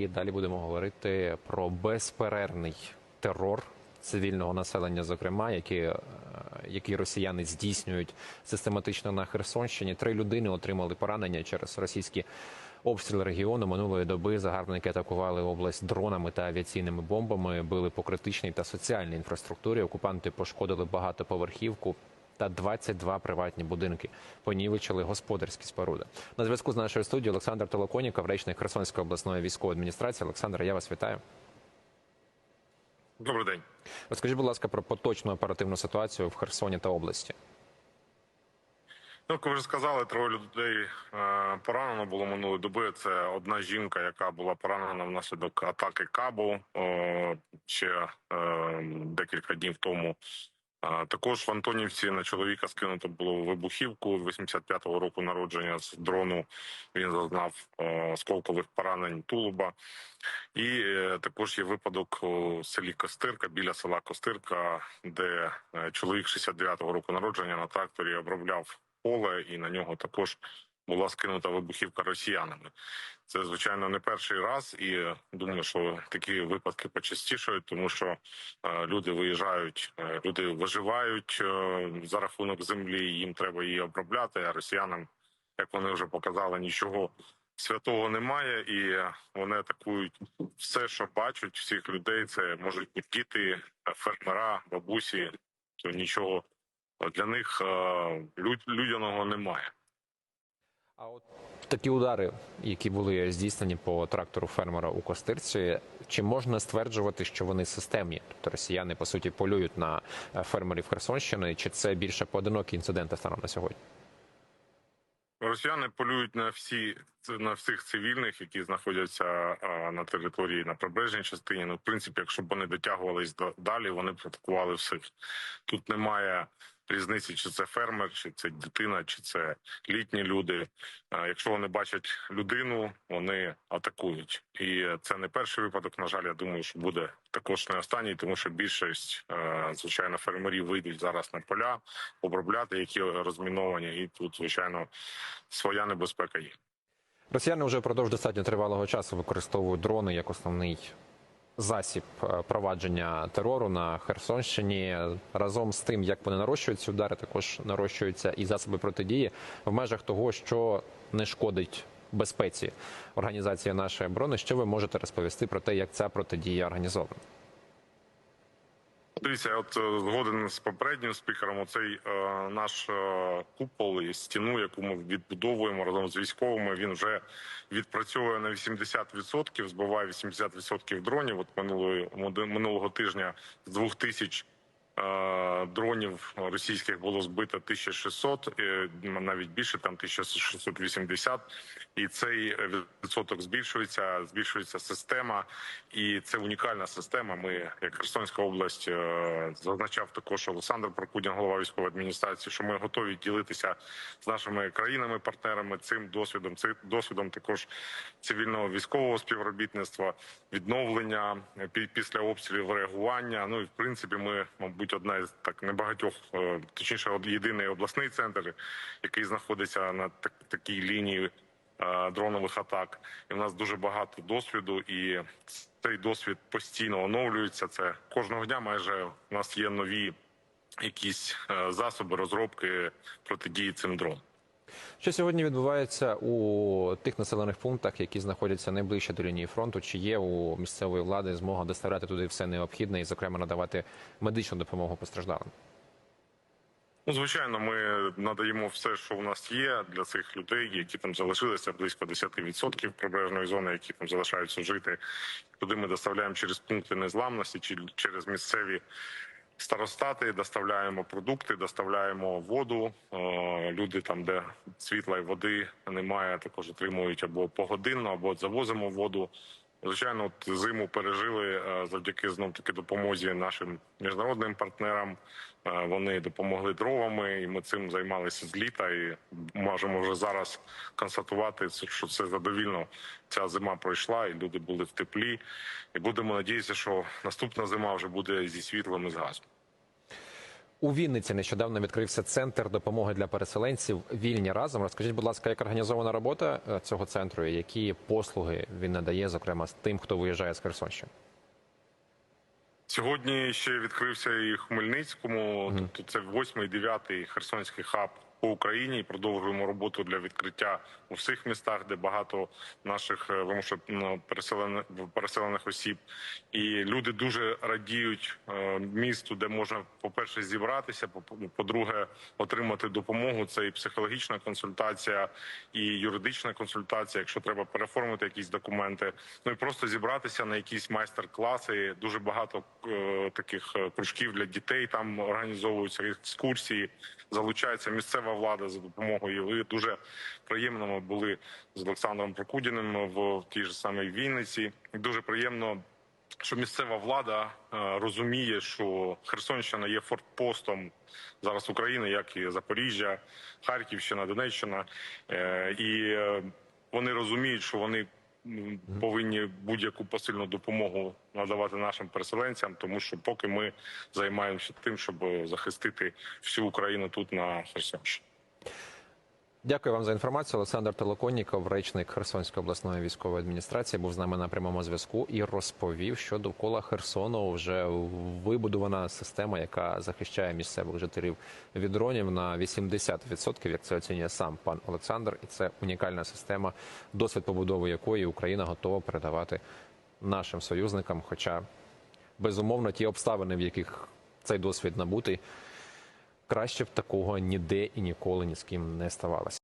І далі будемо говорити про безперервний терор цивільного населення, зокрема, які, е, які росіяни здійснюють систематично на Херсонщині. Три людини отримали поранення через російські обстріли регіону минулої доби. Загарбники атакували область дронами та авіаційними бомбами, били по критичній та соціальній інфраструктурі. Окупанти пошкодили багатоповерхівку. Та 22 приватні будинки понівечили господарські споруди. На зв'язку з нашою студією Олександр Толоконіков, речник Херсонської обласної військової адміністрації. Олександр, я вас вітаю. Добрий день. Розкажіть, будь ласка, про поточну оперативну ситуацію в Херсоні та області. Ну, як ви вже сказали, троє людей е, поранено було минулої доби. Це одна жінка, яка була поранена внаслідок атаки Кабу ще е, декілька днів тому. Також в Антонівці на чоловіка скинуто було вибухівку 85-го року народження з дрону. Він зазнав е, осколкових поранень тулуба. І е, також є випадок у селі Костирка біля села Костирка, де е, чоловік 69-го року народження на тракторі обробляв поле, і на нього також була скинута вибухівка росіянами. Це звичайно не перший раз, і е, думаю, що такі випадки почастішають, тому що е, люди виїжджають, е, люди виживають за рахунок землі. Їм треба її обробляти. А росіянам, як вони вже показали, нічого святого немає, і вони атакують все, що бачать всіх людей. Це можуть бути діти, фермера, бабусі. То нічого для них людяного немає. А от такі удари, які були здійснені по трактору фермера у Костирці, чи можна стверджувати, що вони системні? Тобто росіяни по суті полюють на е, фермерів Херсонщини, чи це більше поодинокі інциденти станом на сьогодні? Росіяни полюють на всі на всіх цивільних, які знаходяться на території на прибережній частині. Ну, в принципі, якщо б вони дотягувались до далі, вони б атакували всіх. Тут немає різниці, чи це фермер, чи це дитина, чи це літні люди. Якщо вони бачать людину, вони атакують. І це не перший випадок. На жаль, я думаю, що буде також не останній, тому що більшість звичайно фермерів вийдуть зараз на поля обробляти, які розміновані, і тут звичайно своя небезпека є. Росіяни вже впродовж достатньо тривалого часу використовують дрони як основний засіб е, провадження терору на Херсонщині. Разом з тим, як вони нарощують ці удари, також нарощуються і засоби протидії в межах того, що не шкодить безпеці організації нашої оборони. Що ви можете розповісти про те, як ця протидія організована? Дивіться, от е, згоден з попереднім спікером. Оцей е, наш е, купол і стіну, яку ми відбудовуємо разом з військовими, він вже відпрацьовує на 80%, збиває 80% дронів. От минулої минулого тижня з 2000 е, дронів російських було збито 1600, е, навіть більше там 1680. І цей відсоток збільшується, збільшується система, і це унікальна система. Ми, як Херсонська область, е, зазначав також Олександр Прокудін, голова військової адміністрації, що ми готові ділитися з нашими країнами-партнерами цим досвідом. Цим досвідом також цивільного військового співробітництва, відновлення е, після обстрілів реагування. Ну і в принципі, ми, мабуть, одна із так небагатьох, е, точніше, єдиний обласний центр, який знаходиться на так- такій лінії е, дронових атак. І в нас дуже багато досвіду, і цей досвід постійно оновлюється. Це кожного дня майже у нас є нові якісь е, засоби розробки протидії цим дронам. Що сьогодні відбувається у тих населених пунктах, які знаходяться найближче до лінії фронту? Чи є у місцевої влади змога доставляти туди все необхідне і, зокрема, надавати медичну допомогу постраждалим? Ну, звичайно, ми надаємо все, що у нас є для цих людей, які там залишилися близько 10% прибережної зони, які там залишаються жити. Туди ми доставляємо через пункти незламності чи через місцеві старостати, доставляємо продукти, доставляємо воду. Е, Люди там, де світла і води немає, також отримують або погодинно, або завозимо воду. Звичайно, от зиму пережили е, завдяки знов таки допомозі нашим міжнародним партнерам. Е, Вони допомогли дровами, і ми цим займалися з літа. І можемо вже зараз констатувати, що це задовільно. Ця зима пройшла, і люди були в теплі. І будемо надіятися, що наступна зима вже буде зі світлом і з газом. У Вінниці нещодавно відкрився центр допомоги для переселенців Вільні разом. Розкажіть, будь ласка, як організована робота е, цього центру, і які послуги він надає, зокрема тим, хто виїжджає з Херсонщини? Сьогодні ще відкрився і в Хмельницькому. Тобто це восьмий, дев'ятий херсонський хаб по Україні. І продовжуємо роботу для відкриття у всіх містах, де багато наших е, вимушено переселених переселених осіб. І люди дуже радіють е, місту, де можна, по-перше, зібратися, по- по-друге, отримати допомогу. Це і психологічна консультація, і юридична консультація, якщо треба переформити якісь документи. Ну і просто зібратися на якісь майстер-класи. Дуже багато е, таких кружків для дітей там організовуються екскурсії, залучається місцева влада за допомогою. Ви дуже приємно були з Олександром Прокудіним в тій ж самій Вінниці. І дуже приємно. Що місцева влада е, розуміє, що Херсонщина є фортпостом зараз України, як і Запоріжжя, Харківщина, Донеччина, Е, і е, вони розуміють, що вони повинні будь-яку посильну допомогу надавати нашим переселенцям, тому що поки ми займаємося тим, щоб захистити всю Україну тут на Херсонщині. Дякую вам за інформацію. Олександр Толоконніков, речник Херсонської обласної військової адміністрації, був з нами на прямому зв'язку і розповів, що довкола Херсону вже вибудована система, яка захищає місцевих жителів від дронів на 80%, як це оцінює сам пан Олександр. І це унікальна система, досвід побудови якої Україна готова передавати нашим союзникам. Хоча безумовно ті обставини, в яких цей досвід набутий, краще б такого ніде і ніколи ні з ким не ставалося.